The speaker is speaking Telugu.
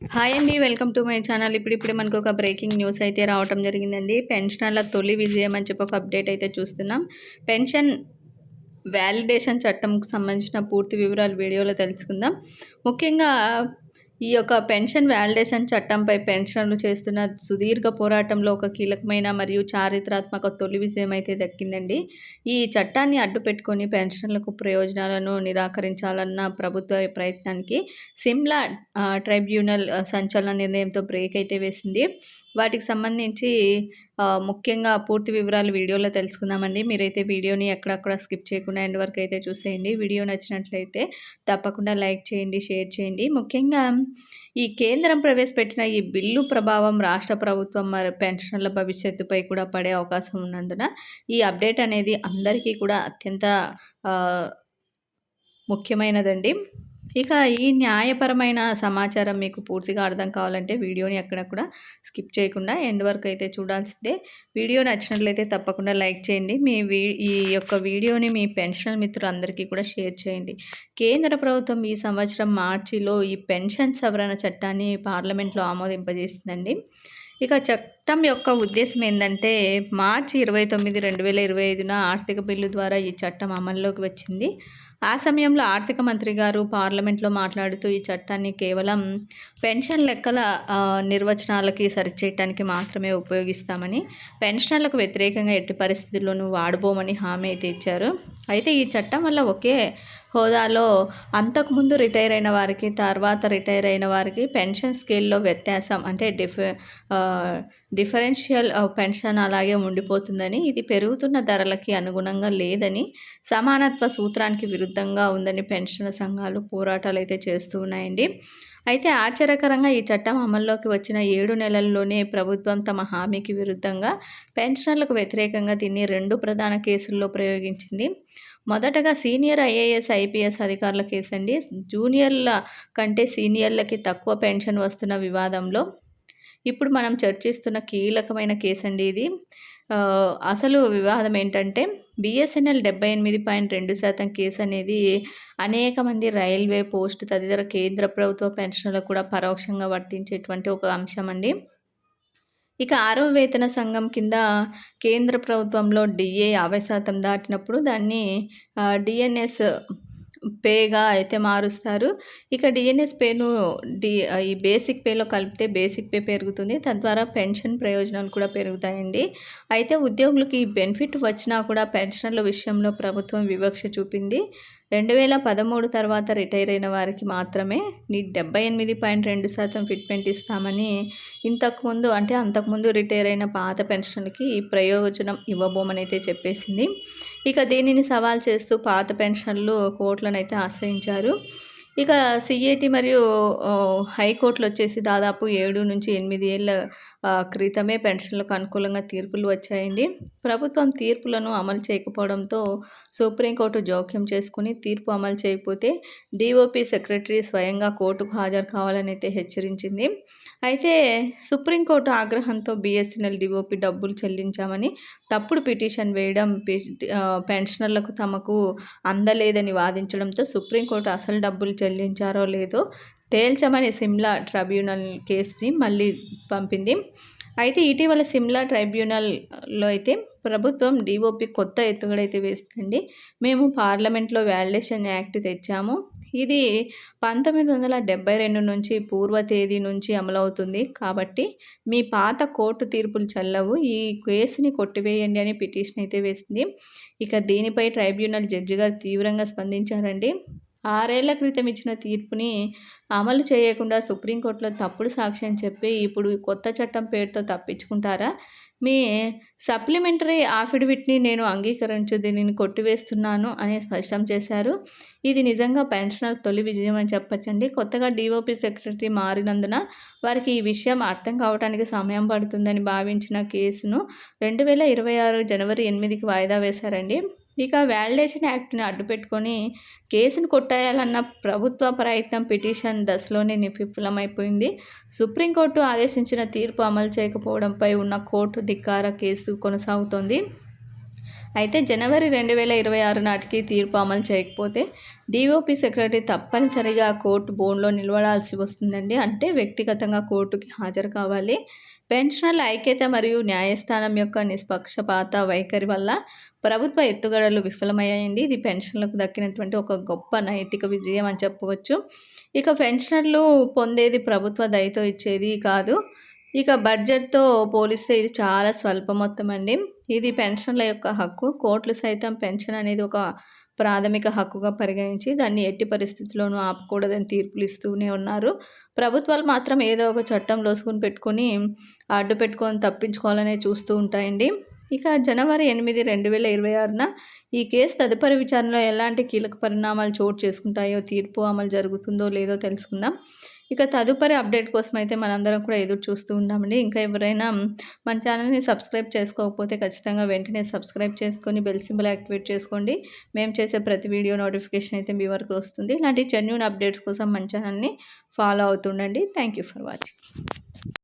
హాయ్ అండి వెల్కమ్ టు మై ఛానల్. ఇప్పుడు ఇప్పుడే మనకు ఒక బ్రేకింగ్ న్యూస్ అయితే రావటం జరిగిందండి. పెన్షనర్ల తొలి విజయం అని చెప్పి ఒక అప్డేట్ అయితే చూస్తున్నాం. పెన్షన్ వ్యాలిడేషన్ చట్టంకు సంబంధించిన పూర్తి వివరాలు వీడియోలో తెలుసుకుందాం. ముఖ్యంగా ఈ యొక్క పెన్షన్ వ్యాలిడేషన్ చట్టంపై పెన్షన్లు చేస్తున్న సుదీర్ఘ పోరాటంలో ఒక కీలకమైన మరియు చారిత్రాత్మక తొలి విజయం అయితే దక్కిందండి. ఈ చట్టాన్ని అడ్డుపెట్టుకొని పెన్షన్లకు ప్రయోజనాలను నిరాకరించాలన్న ప్రభుత్వ ప్రయత్నానికి సిమ్లా ట్రైబ్యునల్ సంచలన నిర్ణయంతో బ్రేక్ అయితే వేసింది. వాటికి సంబంధించి ముఖ్యంగా పూర్తి వివరాలు వీడియోలో తెలుసుకుందామండి. మీరైతే వీడియోని ఎక్కడక్కడ స్కిప్ చేయకుండా ఎండ్ వరకు అయితే చూసేయండి. వీడియో నచ్చినట్లయితే తప్పకుండా లైక్ చేయండి షేర్ చేయండి. ముఖ్యంగా ఈ కేంద్రం ప్రవేశపెట్టిన ఈ బిల్లు ప్రభావం రాష్ట్ర ప్రభుత్వం మరి పెన్షన్ల భవిష్యత్తుపై కూడా పడే అవకాశం ఉన్నందున ఈ అప్డేట్ అనేది అందరికీ కూడా అత్యంత ముఖ్యమైనదండి. ఇక ఈ న్యాయపరమైన సమాచారం మీకు పూర్తిగా అర్థం కావాలంటే వీడియోని ఎక్కడ కూడా స్కిప్ చేయకుండా ఎండ్ వరకు అయితే చూడాల్సిందే. వీడియో నచ్చినట్లయితే తప్పకుండా లైక్ చేయండి. మీ వీ ఈ యొక్క వీడియోని మీ పెన్షనల్ మిత్రులందరికీ కూడా షేర్ చేయండి. కేంద్ర ప్రభుత్వం ఈ సంవత్సరం మార్చిలో ఈ పెన్షన్ సవరణ చట్టాన్ని పార్లమెంట్లో ఆమోదింపజేసిందండి. ఇక చట్టం యొక్క ఉద్దేశం ఏంటంటే మార్చి ఇరవై తొమ్మిది రెండు వేల ఇరవై ఐదున ఆర్థిక బిల్లు ద్వారా ఈ చట్టం అమల్లోకి వచ్చింది. ఆ సమయంలో ఆర్థిక మంత్రి గారు పార్లమెంట్లో మాట్లాడుతూ ఈ చట్టాన్ని కేవలం పెన్షన్ లెక్కల నిర్వచనాలకి సరిచేయటానికి మాత్రమే ఉపయోగిస్తామని పెన్షన్లకు వ్యతిరేకంగా ఎట్టి పరిస్థితుల్లోనూ వాడబోమని హామీ అయితే ఇచ్చారు. అయితే ఈ చట్టం వల్ల ఒకే హోదాలో అంతకుముందు రిటైర్ అయిన వారికి తర్వాత రిటైర్ అయిన వారికి పెన్షన్ స్కేల్లో వ్యత్యాసం అంటే డిఫ డిఫరెన్షియల్ పెన్షన్ అలాగే ఉండిపోతుందని ఇది పెరుగుతున్న ధరలకి అనుగుణంగా లేదని సమానత్వ సూత్రానికి విరుద్ధంగా ఉందని పెన్షన్ సంఘాలు పోరాటాలు అయితే చేస్తూ ఉన్నాయండి. అయితే ఆశ్చర్యకరంగా ఈ చట్టం అమల్లోకి వచ్చిన ఏడు నెలల్లోనే ప్రభుత్వం తమ హామీకి విరుద్ధంగా పెన్షన్లకు వ్యతిరేకంగా దీన్ని రెండు ప్రధాన కేసుల్లో ప్రయోగించింది. మొదటగా సీనియర్ ఐఏఎస్ ఐపీఎస్ అధికారుల కేసు అండి జూనియర్ల కంటే సీనియర్లకి తక్కువ పెన్షన్ వస్తున్న వివాదంలో ఇప్పుడు మనం చర్చిస్తున్న కీలకమైన కేసు అండి ఇది అసలు వివాదం ఏంటంటే బిఎస్ఎన్ఎల్ డెబ్బై ఎనిమిది పాయింట్ రెండు శాతం కేసు అనేది అనేక మంది రైల్వే పోస్ట్ తదితర కేంద్ర ప్రభుత్వ పెన్షన్లకు కూడా పరోక్షంగా వర్తించేటువంటి ఒక అంశం అండి ఇక ఆరో వేతన సంఘం కింద కేంద్ర ప్రభుత్వంలో డిఏ యాభై శాతం దాటినప్పుడు దాన్ని డిఎన్ఎస్ పేగా అయితే మారుస్తారు. ఇక డిఎన్ఎస్ పేను డి ఈ బేసిక్ పేలో కలిపితే బేసిక్ పే పెరుగుతుంది. తద్వారా పెన్షన్ ప్రయోజనాలు కూడా పెరుగుతాయండి. అయితే ఉద్యోగులకి ఈ బెనిఫిట్ వచ్చినా కూడా పెన్షన్ల విషయంలో ప్రభుత్వం వివక్ష చూపింది. రెండు వేల పదమూడు తర్వాత రిటైర్ అయిన వారికి మాత్రమే నీ డెబ్బై ఎనిమిది పాయింట్ రెండు శాతం ఫిట్మెంట్ ఇస్తామని ఇంతకుముందు అంటే అంతకుముందు రిటైర్ అయిన పాత పెన్షన్లకి ఈ ప్రయోజనం ఇవ్వబోమని అయితే చెప్పేసింది. ఇక దీనిని సవాల్ చేస్తూ పాత పెన్షన్లు కోట్లనైతే ఆశ్రయించారు. ఇక సిఏటి మరియు హైకోర్టులు వచ్చేసి దాదాపు ఏడు నుంచి ఎనిమిది ఏళ్ళ క్రితమే పెన్షన్లకు అనుకూలంగా తీర్పులు వచ్చాయండి. ప్రభుత్వం తీర్పులను అమలు చేయకపోవడంతో సుప్రీంకోర్టు జోక్యం చేసుకుని తీర్పు అమలు చేయకపోతే డిఓపి సెక్రటరీ స్వయంగా కోర్టుకు హాజరు కావాలని అయితే హెచ్చరించింది. అయితే సుప్రీంకోర్టు ఆగ్రహంతో బిఎస్ఎన్ఎల్ డిఓపి డబ్బులు చెల్లించామని తప్పుడు పిటిషన్ వేయడం పెన్షనర్లకు తమకు అందలేదని వాదించడంతో సుప్రీంకోర్టు అసలు డబ్బులు చెల్లించారో లేదో తేల్చమని సిమ్లా ట్రైబ్యునల్ కేసుని మళ్ళీ పంపింది. అయితే ఇటీవల సిమ్లా ట్రైబ్యునల్లో అయితే ప్రభుత్వం డిఓపి కొత్త ఎత్తుగడైతే వేస్తుంది మేము పార్లమెంట్లో వ్యాలిడేషన్ యాక్ట్ తెచ్చాము. ఇది పంతొమ్మిది వందల డెబ్బై రెండు నుంచి పూర్వ తేదీ నుంచి అమలవుతుంది. కాబట్టి మీ పాత కోర్టు తీర్పులు చల్లవు. ఈ కేసుని కొట్టివేయండి అని పిటిషన్ అయితే వేసింది. ఇక దీనిపై ట్రైబ్యునల్ జడ్జి గారు తీవ్రంగా స్పందించారండి. ఆరేళ్ళ క్రితం ఇచ్చిన తీర్పుని అమలు చేయకుండా సుప్రీంకోర్టులో తప్పుడు సాక్ష్యం చెప్పి ఇప్పుడు కొత్త చట్టం పేరుతో తప్పించుకుంటారా? మీ సప్లిమెంటరీ ఆఫిడవిట్ని నేను అంగీకరించు దీనిని కొట్టివేస్తున్నాను అని స్పష్టం చేశారు. ఇది నిజంగా పెన్షనర్ తొలి విజయం అని చెప్పచ్చండి. కొత్తగా డిఓపి సెక్రటరీ మారినందున వారికి ఈ విషయం అర్థం కావడానికి సమయం పడుతుందని భావించిన కేసును రెండు వేల ఇరవై ఆరు జనవరి ఎనిమిదికి వాయిదా వేశారండి. ఇక వ్యాలిడేషన్ యాక్ట్ని అడ్డుపెట్టుకొని కేసును కొట్టాయాలన్న ప్రభుత్వ ప్రయత్నం పిటిషన్ దశలోనే విఫలమైపోయింది సుప్రీంకోర్టు ఆదేశించిన తీర్పు అమలు చేయకపోవడంపై ఉన్న కోర్టు ధిక్కార కేసు కొనసాగుతోంది. అయితే జనవరి రెండు వేల ఇరవై ఆరు నాటికి తీర్పు అమలు చేయకపోతే డిఓపి సెక్రటరీ తప్పనిసరిగా కోర్టు బోన్లో నిలబడాల్సి వస్తుందండి. అంటే వ్యక్తిగతంగా కోర్టుకి హాజరు కావాలి. పెన్షనర్ల ఐక్యత మరియు న్యాయస్థానం యొక్క నిష్పక్షపాత వైఖరి వల్ల ప్రభుత్వ ఎత్తుగడలు విఫలమయ్యాయండి. ఇది పెన్షన్లకు దక్కినటువంటి ఒక గొప్ప నైతిక విజయం అని చెప్పవచ్చు. ఇక పెన్షనర్లు పొందేది ప్రభుత్వ దయతో ఇచ్చేది కాదు. ఇక బడ్జెట్తో పోలిస్తే ఇది చాలా స్వల్ప మొత్తం అండి ఇది పెన్షన్ల యొక్క హక్కు. కోట్లు సైతం పెన్షన్ అనేది ఒక ప్రాథమిక హక్కుగా పరిగణించి దాన్ని ఎట్టి పరిస్థితుల్లోనూ ఆపకూడదని తీర్పులు ఇస్తూనే ఉన్నారు. ప్రభుత్వాలు మాత్రం ఏదో ఒక చట్టం లోసుకుని పెట్టుకొని అడ్డు పెట్టుకొని తప్పించుకోవాలనే చూస్తూ ఉంటాయండి. ఇక జనవరి ఎనిమిది రెండు వేల ఇరవై ఆరున ఈ కేసు తదుపరి విచారణలో ఎలాంటి కీలక పరిణామాలు చోటు చేసుకుంటాయో తీర్పు అమలు జరుగుతుందో లేదో తెలుసుకుందాం. ఇక తదుపరి అప్డేట్ కోసం అయితే మనందరం కూడా ఎదురు చూస్తూ ఉన్నామండి ఇంకా ఎవరైనా మన ఛానల్ని సబ్స్క్రైబ్ చేసుకోకపోతే ఖచ్చితంగా వెంటనే సబ్స్క్రైబ్ చేసుకొని బెల్ సింబల్ యాక్టివేట్ చేసుకోండి. మేము చేసే ప్రతి వీడియో నోటిఫికేషన్ అయితే మీ వరకు వస్తుంది. ఇలాంటి జెన్యున్ అప్డేట్స్ కోసం మన ఛానల్ని follow అవుతుండండి. Thank you for watching.